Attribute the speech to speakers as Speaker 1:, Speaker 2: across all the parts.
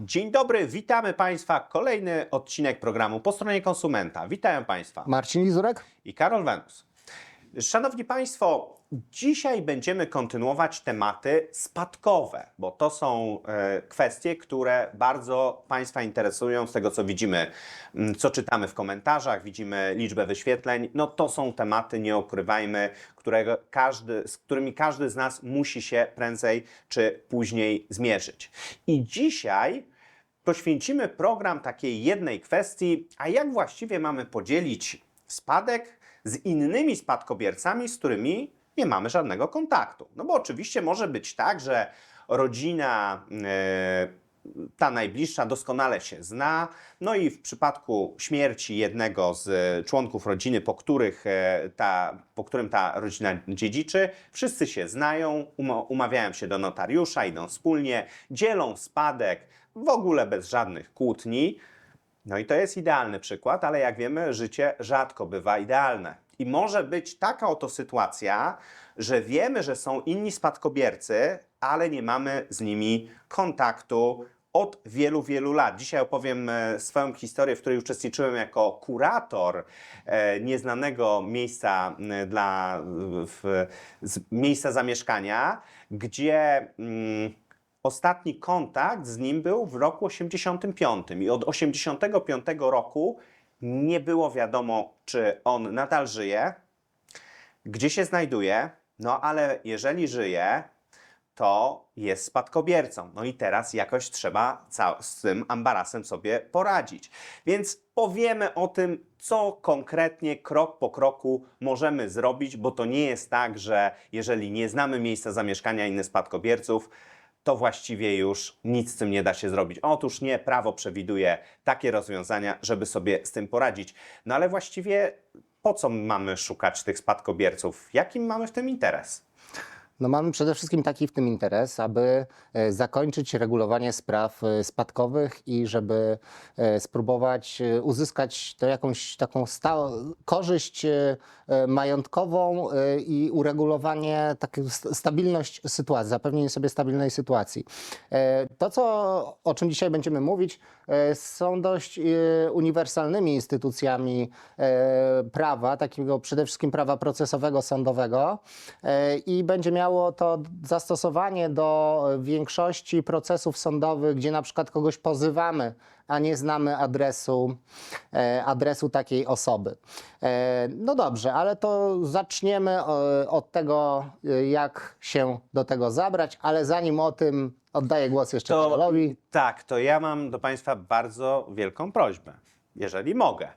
Speaker 1: Dzień dobry, witamy Państwa. Kolejny odcinek programu po stronie konsumenta. Witają Państwa
Speaker 2: Marcin Lizurek?
Speaker 1: i Karol Wenus. Szanowni Państwo, dzisiaj będziemy kontynuować tematy spadkowe, bo to są e, kwestie, które bardzo Państwa interesują z tego, co widzimy, m, co czytamy w komentarzach, widzimy liczbę wyświetleń. No to są tematy, nie ukrywajmy, którego każdy, z którymi każdy z nas musi się prędzej czy później zmierzyć. I dzisiaj poświęcimy program takiej jednej kwestii, a jak właściwie mamy podzielić spadek z innymi spadkobiercami, z którymi nie mamy żadnego kontaktu. No bo oczywiście może być tak, że rodzina e, ta najbliższa doskonale się zna, no i w przypadku śmierci jednego z członków rodziny, po, których e, ta, po którym ta rodzina dziedziczy, wszyscy się znają, uma- umawiają się do notariusza, idą wspólnie, dzielą spadek w ogóle bez żadnych kłótni. No i to jest idealny przykład, ale jak wiemy, życie rzadko bywa idealne. I może być taka oto sytuacja, że wiemy, że są inni spadkobiercy, ale nie mamy z nimi kontaktu od wielu, wielu lat. Dzisiaj opowiem e, swoją historię, w której uczestniczyłem jako kurator e, nieznanego miejsca m, dla w, miejsca zamieszkania, gdzie mm, Ostatni kontakt z nim był w roku 85 i od 85 roku nie było wiadomo, czy on nadal żyje, gdzie się znajduje, no ale jeżeli żyje, to jest spadkobiercą. No i teraz jakoś trzeba z tym ambarasem sobie poradzić. Więc powiemy o tym, co konkretnie, krok po kroku możemy zrobić, bo to nie jest tak, że jeżeli nie znamy miejsca zamieszkania innych spadkobierców, to właściwie już nic z tym nie da się zrobić. Otóż nie, prawo przewiduje takie rozwiązania, żeby sobie z tym poradzić. No ale właściwie po co mamy szukać tych spadkobierców? Jakim mamy w tym interes?
Speaker 2: No mamy przede wszystkim taki w tym interes, aby e, zakończyć regulowanie spraw e, spadkowych i żeby e, spróbować uzyskać to jakąś taką korzyść majątkową i uregulowanie, taką st- stabilność sytuacji, zapewnienie sobie stabilnej sytuacji. To, co, o czym dzisiaj będziemy mówić, są dość uniwersalnymi instytucjami prawa, takiego przede wszystkim prawa procesowego, sądowego i będzie miało to zastosowanie do większości procesów sądowych, gdzie na przykład kogoś pozywamy, a nie znamy adresu, e, adresu takiej osoby. E, No dobrze, ale to zaczniemy e, od tego, jak się do tego zabrać, ale zanim o tym oddaję głos jeszcze
Speaker 1: To-
Speaker 2: Karolowi.
Speaker 1: Tak, to ja mam do Państwa bardzo wielką prośbę, jeżeli mogę.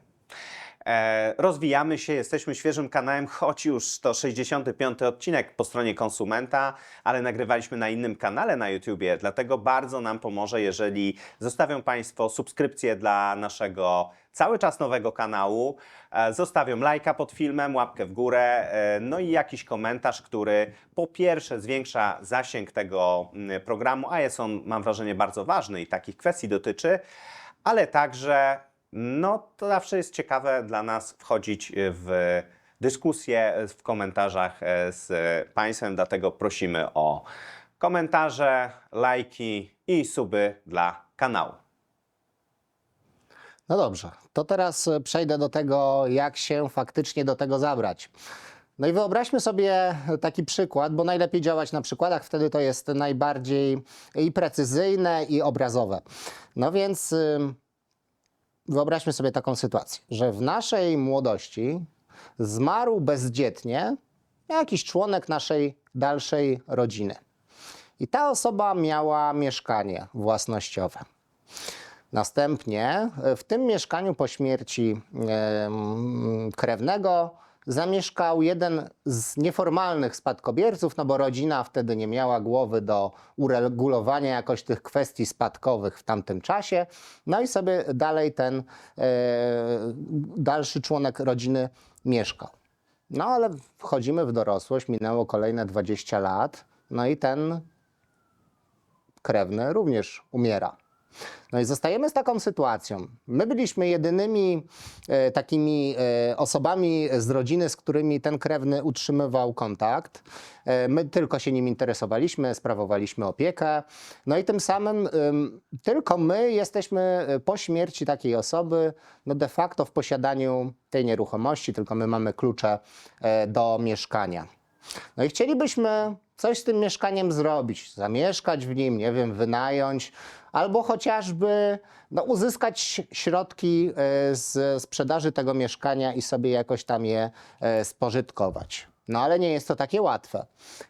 Speaker 1: E, rozwijamy się, jesteśmy świeżym kanałem, choć już to 65. odcinek po stronie konsumenta, ale nagrywaliśmy na innym kanale na YouTubie, dlatego bardzo nam pomoże, jeżeli zostawią Państwo subskrypcję dla naszego cały czas nowego kanału, e, zostawią lajka pod filmem, łapkę w górę, e, no i jakiś komentarz, który po pierwsze zwiększa zasięg tego mm, programu, a jest on, mam wrażenie, bardzo ważny i takich kwestii dotyczy, ale także, no to zawsze jest ciekawe dla nas wchodzić w dyskusję w komentarzach e, z Państwem, dlatego prosimy o komentarze, lajki i suby dla kanału.
Speaker 2: No dobrze, to teraz e, przejdę do tego, jak się faktycznie do tego zabrać. No i wyobraźmy sobie taki przykład, bo najlepiej działać na przykładach, wtedy to jest najbardziej i precyzyjne, i obrazowe. No więc wyobraźmy sobie taką sytuację, że w naszej młodości zmarł bezdzietnie jakiś członek naszej dalszej rodziny. I ta osoba miała mieszkanie własnościowe. Następnie w tym mieszkaniu po śmierci krewnego zamieszkał jeden z nieformalnych spadkobierców, no bo rodzina wtedy nie miała głowy do uregulowania jakoś tych kwestii spadkowych w tamtym czasie. No i sobie dalej ten e, dalszy członek rodziny mieszkał. No ale wchodzimy w dorosłość, minęło kolejne 20 lat, no i ten krewny również umiera. No i zostajemy z taką sytuacją. My byliśmy jedynymi e, takimi e, osobami z rodziny, z którymi ten krewny utrzymywał kontakt. E, my tylko się nim interesowaliśmy, sprawowaliśmy opiekę. No i tym samym ym, tylko my jesteśmy e, po śmierci takiej osoby, no de facto w posiadaniu tej nieruchomości, tylko my mamy klucze e, do mieszkania. No i chcielibyśmy coś z tym mieszkaniem zrobić, zamieszkać w nim, nie wiem, wynająć, albo chociażby no, uzyskać środki e, z sprzedaży tego mieszkania i sobie jakoś tam je e, spożytkować. No ale nie jest to takie łatwe,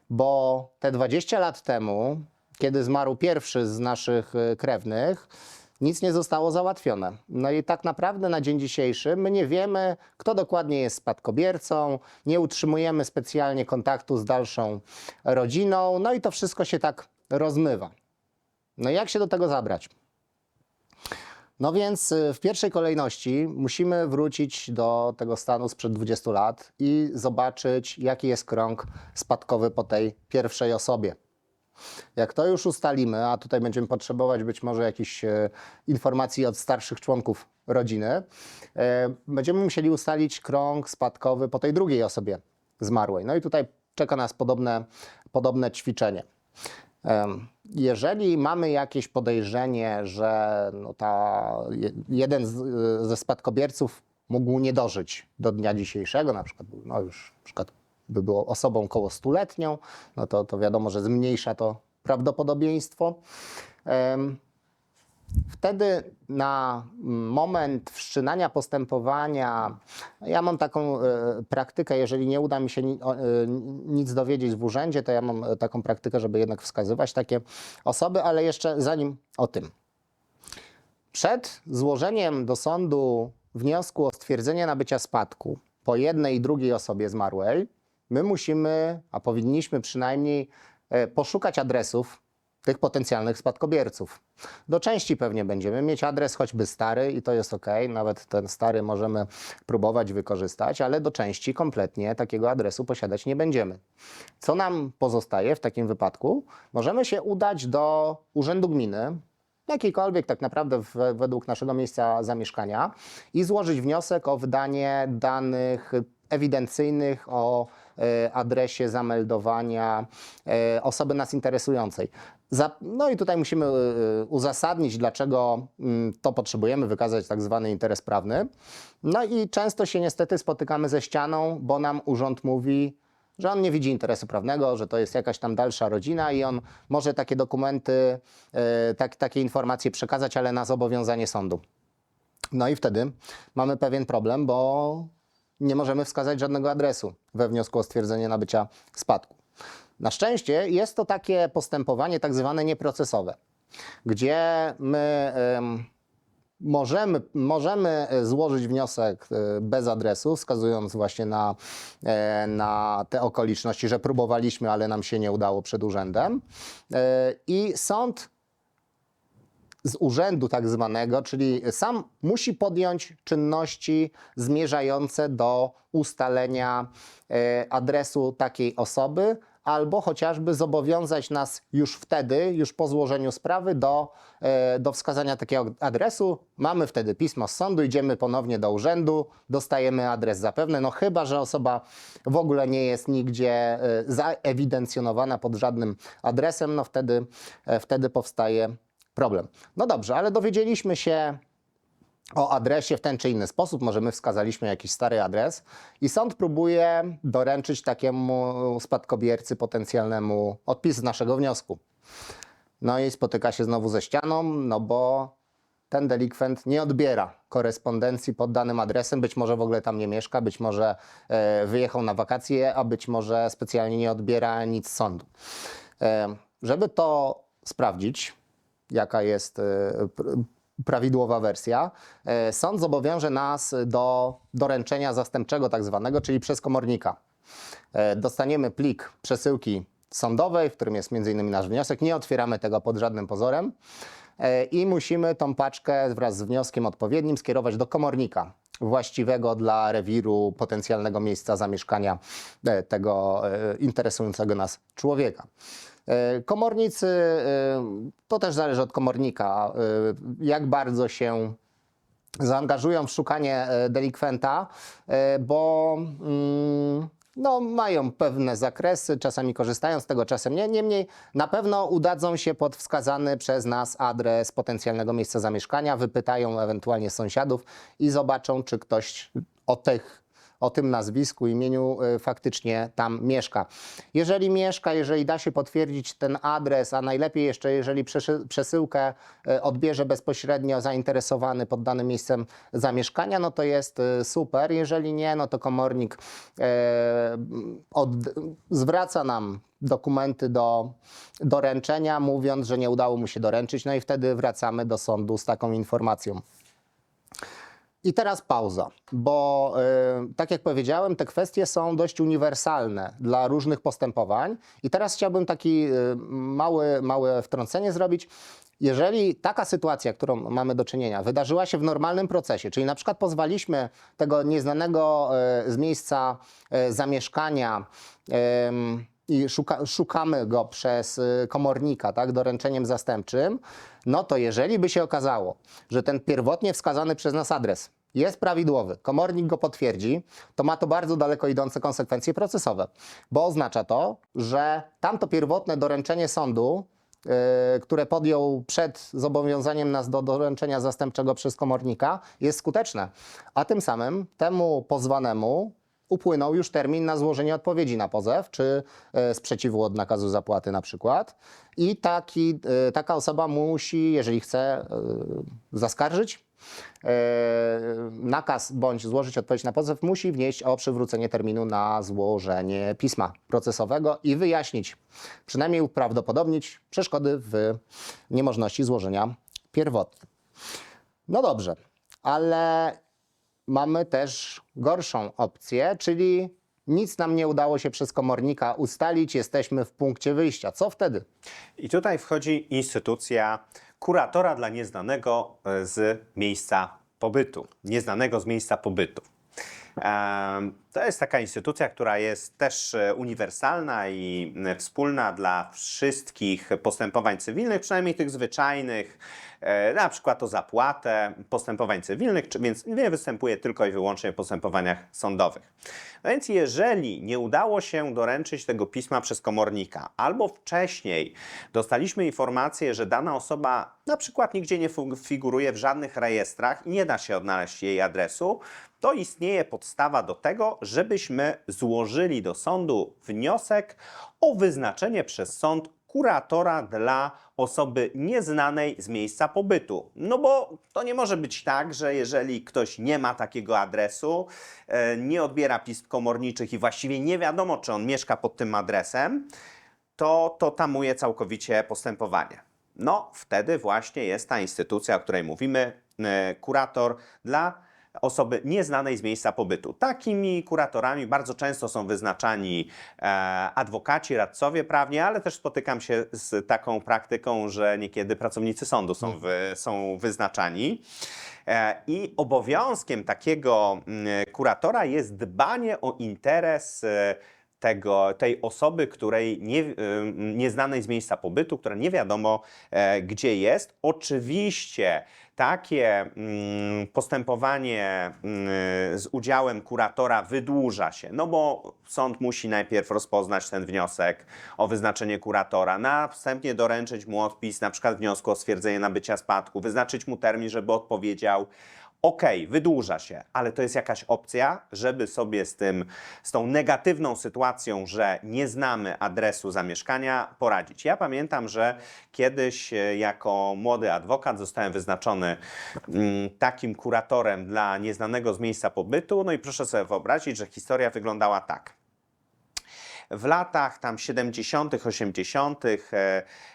Speaker 2: bo te 20 lat temu, kiedy zmarł pierwszy z naszych e, krewnych, nic nie zostało załatwione. No i tak naprawdę na dzień dzisiejszy my nie wiemy, kto dokładnie jest spadkobiercą, nie utrzymujemy specjalnie kontaktu z dalszą rodziną, no i to wszystko się tak rozmywa. No jak się do tego zabrać? No więc y, w pierwszej kolejności musimy wrócić do tego stanu sprzed 20 lat i zobaczyć, jaki jest krąg spadkowy po tej pierwszej osobie. Jak to już ustalimy, a tutaj będziemy potrzebować być może jakichś e, informacji od starszych członków rodziny, e, będziemy musieli ustalić krąg spadkowy po tej drugiej osobie zmarłej. No i tutaj czeka nas podobne, podobne ćwiczenie. Jeżeli mamy jakieś podejrzenie, że no ta, je- jeden z, ze spadkobierców mógł nie dożyć do dnia dzisiejszego, na przykład, no już na przykład by było osobą koło stuletnią, no to, to wiadomo, że zmniejsza to prawdopodobieństwo. Wtedy na moment wszczynania postępowania, ja mam taką e, praktykę, jeżeli nie uda mi się e, nic dowiedzieć w urzędzie, to ja mam e, taką praktykę, żeby jednak wskazywać takie osoby, ale jeszcze zanim o tym. Przed złożeniem do sądu wniosku o stwierdzenie nabycia spadku po jednej i drugiej osobie zmarłej, my musimy, a powinniśmy przynajmniej e, poszukać adresów tych potencjalnych spadkobierców. Do części pewnie będziemy mieć adres choćby stary i to jest ok, nawet ten stary możemy próbować wykorzystać, ale do części kompletnie takiego adresu posiadać nie będziemy. Co nam pozostaje w takim wypadku? Możemy się udać do Urzędu Gminy, jakiejkolwiek tak naprawdę według naszego miejsca zamieszkania i złożyć wniosek o wydanie danych ewidencyjnych o adresie zameldowania e, osoby nas interesującej. No i tutaj musimy e, uzasadnić, dlaczego mm, to potrzebujemy, wykazać tak zwany interes prawny. No i często się niestety spotykamy ze ścianą, bo nam urząd mówi, że on nie widzi interesu prawnego, że to jest jakaś tam dalsza rodzina i on może takie dokumenty, e, tak, takie informacje przekazać, ale na zobowiązanie sądu. No i wtedy mamy pewien problem, bo nie możemy wskazać żadnego adresu we wniosku o stwierdzenie nabycia spadku. Na szczęście jest to takie postępowanie tak zwane nieprocesowe, gdzie my em, możemy, możemy e, złożyć wniosek e, bez adresu, wskazując właśnie na, e, na te okoliczności, że próbowaliśmy, ale nam się nie udało przed urzędem. I sąd z urzędu tak zwanego, czyli sam musi podjąć czynności zmierzające do ustalenia e, adresu takiej osoby, albo chociażby zobowiązać nas już wtedy, już po złożeniu sprawy, do, e, do wskazania takiego adresu. Mamy wtedy pismo z sądu, idziemy ponownie do urzędu, dostajemy adres zapewne, no chyba, że osoba w ogóle nie jest nigdzie e, zaewidencjonowana pod żadnym adresem, no wtedy, wtedy powstaje problem. No dobrze, ale dowiedzieliśmy się o adresie w ten czy inny sposób, może my wskazaliśmy jakiś stary adres i sąd próbuje doręczyć takiemu spadkobiercy potencjalnemu odpis z naszego wniosku. No i spotyka się znowu ze ścianą, no bo ten delikwent nie odbiera korespondencji pod danym adresem, być może w ogóle tam nie mieszka, być może e, wyjechał na wakacje, a być może specjalnie nie odbiera nic sądu. E, żeby to sprawdzić, jaka jest e, pr- prawidłowa wersja, e, sąd zobowiąże nas do doręczenia zastępczego tak zwanego, czyli przez komornika. E, Dostaniemy plik przesyłki sądowej, w którym jest m.in. nasz wniosek. Nie otwieramy tego pod żadnym pozorem i musimy tą paczkę wraz z wnioskiem odpowiednim skierować do komornika właściwego dla rewiru potencjalnego miejsca zamieszkania tego interesującego nas człowieka. E, Komornicy, e, to też zależy od komornika, e, jak bardzo się zaangażują w szukanie delikwenta, bo mm, no, mają pewne zakresy, czasami korzystają z tego, czasem nie. Niemniej na pewno udadzą się pod wskazany przez nas adres potencjalnego miejsca zamieszkania, wypytają ewentualnie sąsiadów i zobaczą, czy ktoś o tych o tym nazwisku, imieniu y, faktycznie tam mieszka. Jeżeli mieszka, jeżeli da się potwierdzić ten adres, a najlepiej jeszcze, jeżeli przesyłkę y, odbierze bezpośrednio zainteresowany pod danym miejscem zamieszkania, no to jest y, super. Jeżeli nie, no to komornik e, od, zwraca nam dokumenty do doręczenia, mówiąc, że nie udało mu się doręczyć, no i wtedy wracamy do sądu z taką informacją. I teraz pauza, bo y, tak jak powiedziałem, te kwestie są dość uniwersalne dla różnych postępowań. I teraz chciałbym taki y, mały, małe wtrącenie zrobić. Jeżeli taka sytuacja, którą mamy do czynienia, wydarzyła się w normalnym procesie, czyli na przykład pozwaliśmy tego nieznanego y, z miejsca y, zamieszkania i szuka, szukamy go przez y, komornika, tak, doręczeniem zastępczym, no to jeżeli by się okazało, że ten pierwotnie wskazany przez nas adres jest prawidłowy, komornik go potwierdzi, to ma to bardzo daleko idące konsekwencje procesowe, bo oznacza to, że tamto pierwotne doręczenie sądu, yy, które podjął przed zobowiązaniem nas do doręczenia zastępczego przez komornika, jest skuteczne, a tym samym temu pozwanemu upłynął już termin na złożenie odpowiedzi na pozew, czy e, sprzeciwu od nakazu zapłaty na przykład. I taki, e, taka osoba musi, jeżeli chce e, zaskarżyć nakaz bądź złożyć odpowiedź na pozew, musi wnieść o przywrócenie terminu na złożenie pisma procesowego i wyjaśnić, przynajmniej uprawdopodobnić przeszkody w niemożności złożenia pierwotnym. No dobrze, ale mamy też gorszą opcję, czyli nic nam nie udało się przez komornika ustalić, jesteśmy w punkcie wyjścia. Co wtedy?
Speaker 1: I tutaj wchodzi instytucja kuratora dla nieznanego z miejsca pobytu. Nieznanego z miejsca pobytu. To jest taka instytucja, która jest też e, uniwersalna i e, wspólna dla wszystkich postępowań cywilnych, przynajmniej tych zwyczajnych, e, na przykład o zapłatę postępowań cywilnych, więc nie występuje tylko i wyłącznie w postępowaniach sądowych. No więc jeżeli nie udało się doręczyć tego pisma przez komornika, albo wcześniej dostaliśmy informację, że dana osoba na przykład nigdzie nie figuruje w żadnych rejestrach i nie da się odnaleźć jej adresu, to istnieje podstawa do tego, żebyśmy złożyli do sądu wniosek o wyznaczenie przez sąd kuratora dla osoby nieznanej z miejsca pobytu. No bo to nie może być tak, że jeżeli ktoś nie ma takiego adresu, e, nie odbiera pism komorniczych i właściwie nie wiadomo, czy on mieszka pod tym adresem, to to tamuje całkowicie postępowanie. No, wtedy właśnie jest ta instytucja, o której mówimy, e, kurator dla osoby nieznanej z miejsca pobytu. Takimi kuratorami bardzo często są wyznaczani e, adwokaci, radcowie prawni, ale też spotykam się z taką praktyką, że niekiedy pracownicy sądu są, wy, są wyznaczani. E, I obowiązkiem takiego mm, kuratora jest dbanie o interes e, tego, tej osoby, której nie, nieznanej z miejsca pobytu, która nie wiadomo gdzie jest. Oczywiście takie mm, postępowanie mm, z udziałem kuratora wydłuża się, no bo sąd musi najpierw rozpoznać ten wniosek o wyznaczenie kuratora, następnie doręczyć mu odpis, na przykład wniosku o stwierdzenie nabycia spadku, wyznaczyć mu termin, żeby odpowiedział. Okej, wydłuża się, ale to jest jakaś opcja, żeby sobie z tym, z tą negatywną sytuacją, że nie znamy adresu zamieszkania, poradzić. Ja pamiętam, że kiedyś e, jako młody adwokat zostałem wyznaczony mm, takim kuratorem dla nieznanego z miejsca pobytu. No i proszę sobie wyobrazić, że historia wyglądała tak. W latach tam 70., 80. E,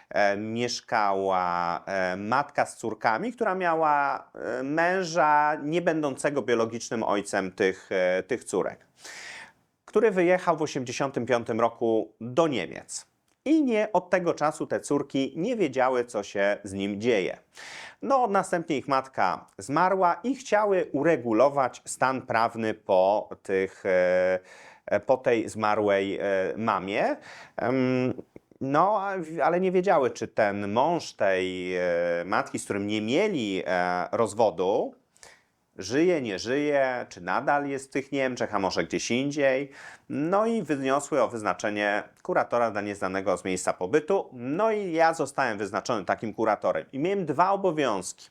Speaker 1: e, mieszkała e, matka z córkami, która miała męża nie będącego biologicznym ojcem tych, tych córek, który wyjechał w 85 roku do Niemiec. I nie od tego czasu te córki nie wiedziały, co się z nim dzieje. No, następnie ich matka zmarła i chciały uregulować stan prawny po tych. E, po tej zmarłej e, mamie. No, ale nie wiedziały, czy ten mąż tej e, matki, z którym nie mieli e, rozwodu, żyje, nie żyje, czy nadal jest w tych Niemczech, a może gdzieś indziej. No i wyniosły o wyznaczenie kuratora dla nieznanego z miejsca pobytu. No i ja zostałem wyznaczony takim kuratorem. I miałem dwa obowiązki.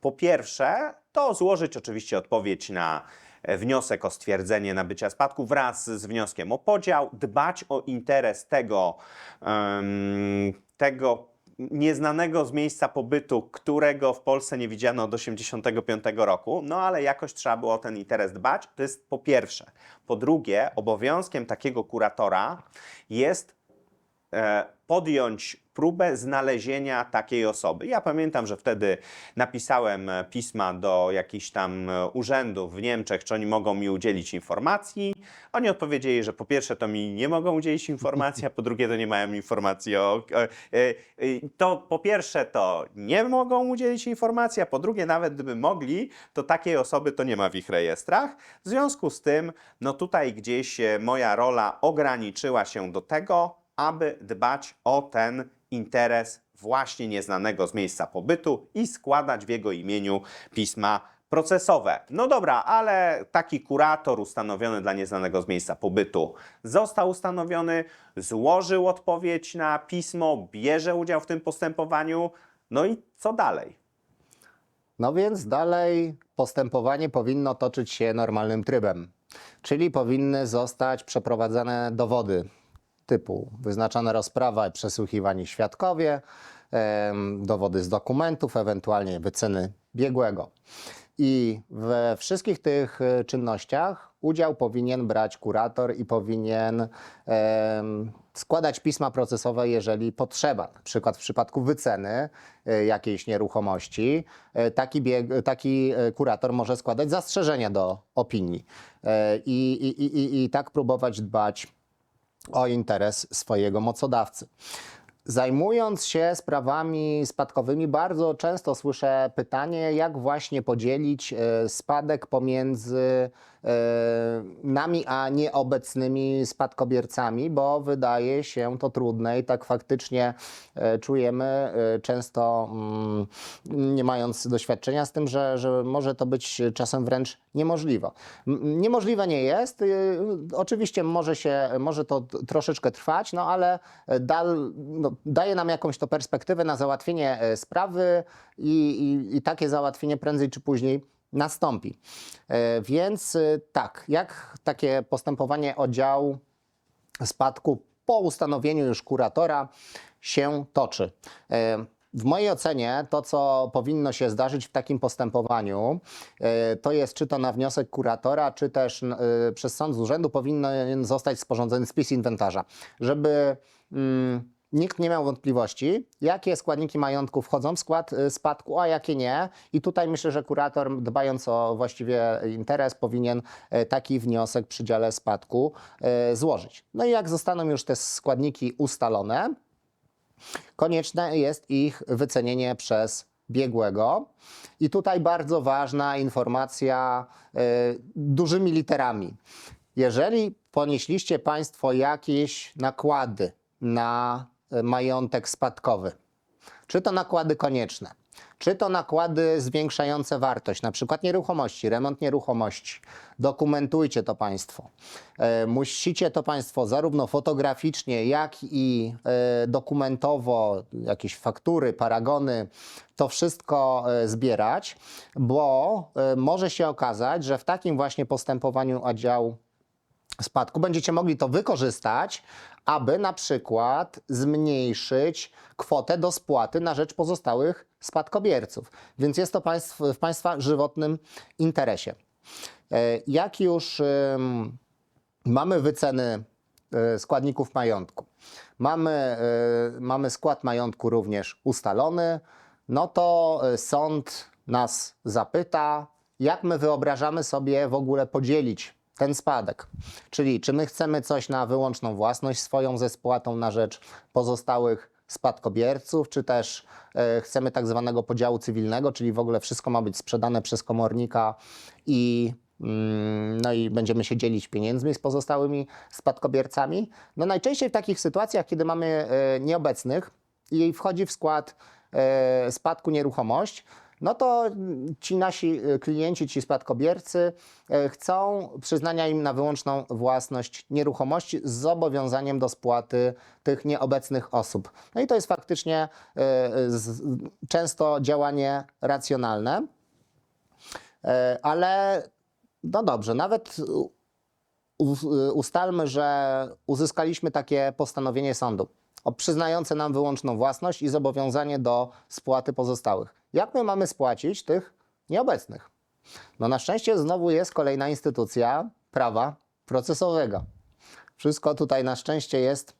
Speaker 1: Po pierwsze, to złożyć oczywiście odpowiedź na e, wniosek o stwierdzenie nabycia spadku wraz z wnioskiem o podział, dbać o interes tego, tego nieznanego z miejsca pobytu, którego w Polsce nie widziano od 1985 roku, no ale jakoś trzeba było o ten interes dbać. To jest po pierwsze. Po drugie, obowiązkiem takiego kuratora jest podjąć próbę znalezienia takiej osoby. Ja pamiętam, że wtedy napisałem e, pisma do jakichś tam e, urzędów w Niemczech, czy oni mogą mi udzielić informacji. Oni odpowiedzieli, że po pierwsze to mi nie mogą udzielić informacji, a po drugie to nie mają informacji o... e, e, e, To po pierwsze to nie mogą udzielić informacji, a po drugie nawet gdyby mogli, to takiej osoby to nie ma w ich rejestrach. W związku z tym, no tutaj gdzieś e, moja rola ograniczyła się do tego, aby dbać o ten interes właśnie nieznanego z miejsca pobytu i składać w jego imieniu pisma procesowe. No dobra, ale taki kurator ustanowiony dla nieznanego z miejsca pobytu został ustanowiony, złożył odpowiedź na pismo, bierze udział w tym postępowaniu. No i co dalej?
Speaker 2: No więc dalej postępowanie powinno toczyć się normalnym trybem, czyli powinny zostać przeprowadzane dowody typu wyznaczona rozprawa przesłuchiwani świadkowie, dowody z dokumentów, ewentualnie wyceny biegłego. I we wszystkich tych e, czynnościach udział powinien brać kurator i powinien składać pisma procesowe, jeżeli potrzeba. Na przykład w przypadku wyceny e, jakiejś nieruchomości, e, taki, bieg, taki kurator może składać zastrzeżenia do opinii i, i, i, i tak próbować dbać o interes swojego mocodawcy. Zajmując się sprawami spadkowymi, bardzo często słyszę pytanie, jak właśnie podzielić e, spadek pomiędzy nami a nieobecnymi spadkobiercami, bo wydaje się to trudne i tak faktycznie e, czujemy e, często, mm, nie mając doświadczenia z tym, że, że może to być czasem wręcz niemożliwe. Niemożliwe nie jest. Oczywiście może, się, może to troszeczkę trwać, no ale dal, no, daje nam jakąś to perspektywę na załatwienie e, sprawy i, i, i takie załatwienie prędzej czy później nastąpi. E, Więc y, tak, jak takie postępowanie o dział spadku po ustanowieniu już kuratora się toczy. E, W mojej ocenie to, co powinno się zdarzyć w takim postępowaniu, e, to jest czy to na wniosek kuratora, czy też e, przez sąd z urzędu powinien zostać sporządzony spis inwentarza, żeby mm, nikt nie miał wątpliwości, jakie składniki majątku wchodzą w skład e, spadku, a jakie nie. I tutaj myślę, że kurator, dbając o właściwie interes, powinien e, taki wniosek przy dziale spadku e, złożyć. No i jak zostaną już te składniki ustalone, konieczne jest ich wycenienie przez biegłego. I tutaj bardzo ważna informacja dużymi literami. Jeżeli ponieśliście Państwo jakieś nakłady na majątek spadkowy, czy to nakłady konieczne, czy to nakłady zwiększające wartość, na przykład nieruchomości, remont nieruchomości. Dokumentujcie to Państwo. E, musicie to Państwo zarówno fotograficznie, jak i e, dokumentowo, jakieś faktury, paragony, to wszystko zbierać, bo może się okazać, że w takim właśnie postępowaniu o dział spadku będziecie mogli to wykorzystać, aby na przykład zmniejszyć kwotę do spłaty na rzecz pozostałych spadkobierców. Więc jest to państw, w Państwa żywotnym interesie. E, Jak już mamy wyceny e, składników majątku, mamy, e, mamy skład majątku również ustalony, no to sąd nas zapyta, jak my wyobrażamy sobie w ogóle podzielić ten spadek. Czyli czy my chcemy coś na wyłączną własność swoją ze spłatą na rzecz pozostałych spadkobierców, czy też e, chcemy tak zwanego podziału cywilnego, czyli w ogóle wszystko ma być sprzedane przez komornika i Mm, No i będziemy się dzielić pieniędzmi z pozostałymi spadkobiercami. No najczęściej w takich sytuacjach, kiedy mamy e, nieobecnych i wchodzi w skład e, spadku nieruchomość, no to ci nasi e, klienci, ci spadkobiercy e, chcą przyznania im na wyłączną własność nieruchomości z zobowiązaniem do spłaty tych nieobecnych osób. No i to jest faktycznie z, często działanie racjonalne. Ale no dobrze, nawet ustalmy, że uzyskaliśmy takie postanowienie sądu przyznające nam wyłączną własność i zobowiązanie do spłaty pozostałych. Jak my mamy spłacić tych nieobecnych? No na szczęście znowu jest kolejna instytucja prawa procesowego. Wszystko tutaj na szczęście jest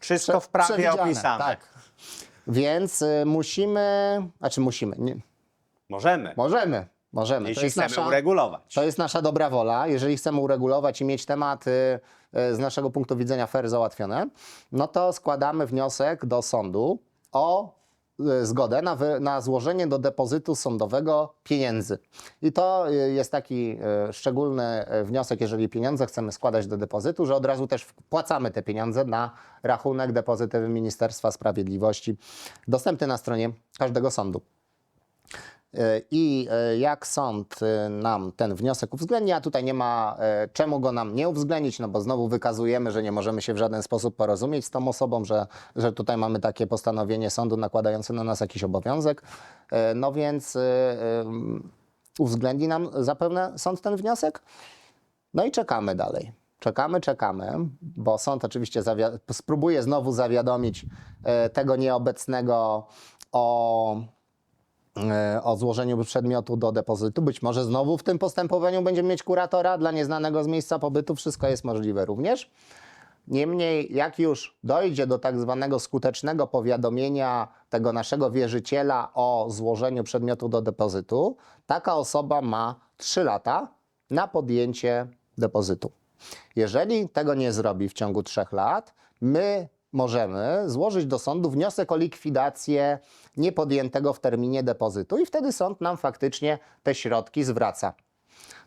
Speaker 1: Wszystko w prawie opisane.
Speaker 2: Tak. Więc y, musimy, znaczy musimy, nie,
Speaker 1: Możemy,
Speaker 2: możemy, możemy.
Speaker 1: jeśli chcemy uregulować.
Speaker 2: to jest nasza dobra wola. Jeżeli chcemy uregulować i mieć tematy e, z naszego punktu widzenia fair załatwione, no to składamy wniosek do sądu o zgodę na, wy, na złożenie do depozytu sądowego pieniędzy. I to e, jest taki e, szczególny e, wniosek, jeżeli pieniądze chcemy składać do depozytu, że od razu też wpłacamy te pieniądze na rachunek depozytowy Ministerstwa Sprawiedliwości, dostępny na stronie każdego sądu. E, I e, jak sąd e, nam ten wniosek uwzględnia, tutaj nie ma czemu go nam nie uwzględnić, no bo znowu wykazujemy, że nie możemy się w żaden sposób porozumieć z tą osobą, że, że tutaj mamy takie postanowienie sądu nakładające na nas jakiś obowiązek. No więc uwzględni nam zapewne sąd ten wniosek. No i czekamy dalej. Czekamy, czekamy, bo sąd oczywiście spróbuje znowu zawiadomić tego nieobecnego o o złożeniu przedmiotu do depozytu. Być może znowu w tym postępowaniu będziemy mieć kuratora dla nieznanego z miejsca pobytu. Wszystko jest możliwe również. Niemniej, jak już dojdzie do tak zwanego skutecznego powiadomienia tego naszego wierzyciela o złożeniu przedmiotu do depozytu, taka osoba ma 3 lata na podjęcie depozytu. Jeżeli tego nie zrobi w ciągu 3 lat, my możemy złożyć do sądu wniosek o likwidację niepodjętego w terminie depozytu i wtedy sąd nam faktycznie te środki zwraca.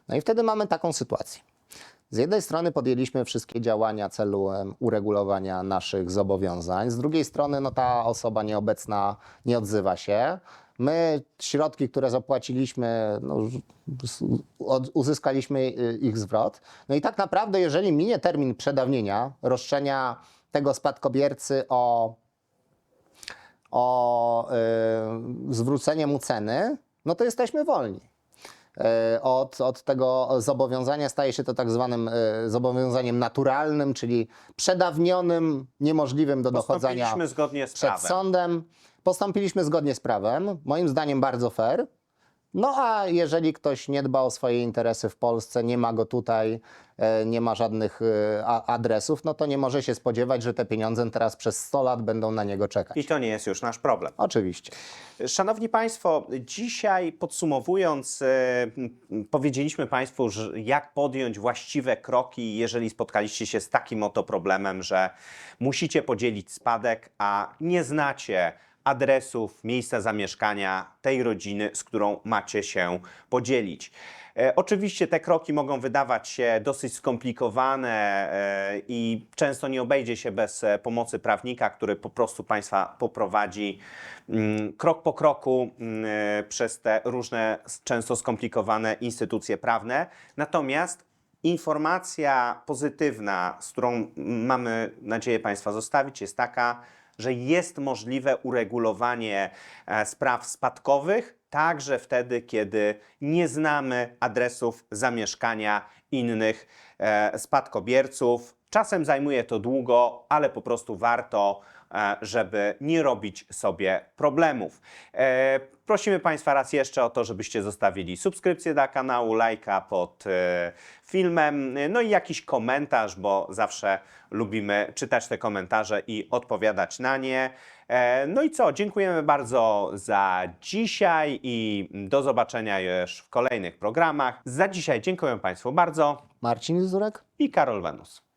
Speaker 2: No i wtedy mamy taką sytuację. Z jednej strony podjęliśmy wszystkie działania celem uregulowania naszych zobowiązań, z drugiej strony no, ta osoba nieobecna nie odzywa się. My środki, które zapłaciliśmy, no, uzyskaliśmy y, ich zwrot. No i tak naprawdę, jeżeli minie termin przedawnienia, roszczenia tego spadkobiercy o o y, zwrócenie mu ceny, no to jesteśmy wolni. Y, Od, od tego zobowiązania staje się to tak zwanym y, zobowiązaniem naturalnym, czyli przedawnionym, niemożliwym do dochodzenia
Speaker 1: Postąpiliśmy zgodnie z
Speaker 2: przed
Speaker 1: prawem.
Speaker 2: sądem. Postąpiliśmy zgodnie z prawem, moim zdaniem bardzo fair. No a jeżeli ktoś nie dba o swoje interesy w Polsce, nie ma go tutaj, e, nie ma żadnych e, adresów, no to nie może się spodziewać, że te pieniądze teraz przez 100 lat będą na niego czekać.
Speaker 1: I to nie jest już nasz problem.
Speaker 2: Oczywiście.
Speaker 1: Szanowni Państwo, dzisiaj podsumowując, e, powiedzieliśmy Państwu, jak podjąć właściwe kroki, jeżeli spotkaliście się z takim oto problemem, że musicie podzielić spadek, a nie znacie adresów, miejsca zamieszkania tej rodziny, z którą macie się podzielić. E, Oczywiście te kroki mogą wydawać się dosyć skomplikowane e, i często nie obejdzie się bez e, pomocy prawnika, który po prostu Państwa poprowadzi mm, krok po kroku mm, przez te różne, często skomplikowane instytucje prawne. Natomiast informacja pozytywna, z którą mm, mamy nadzieję Państwa zostawić, jest taka, że jest możliwe uregulowanie e, spraw spadkowych, także wtedy, kiedy nie znamy adresów zamieszkania innych e, spadkobierców. Czasem zajmuje to długo, ale po prostu warto, żeby nie robić sobie problemów. E, Prosimy Państwa raz jeszcze o to, żebyście zostawili subskrypcję dla kanału, lajka pod e, filmem, no i jakiś komentarz, bo zawsze lubimy czytać te komentarze i odpowiadać na nie. E, No i co, dziękujemy bardzo za dzisiaj i do zobaczenia już w kolejnych programach. Za dzisiaj dziękuję Państwu bardzo
Speaker 2: Marcin Zurek?
Speaker 1: i Karol Wenus.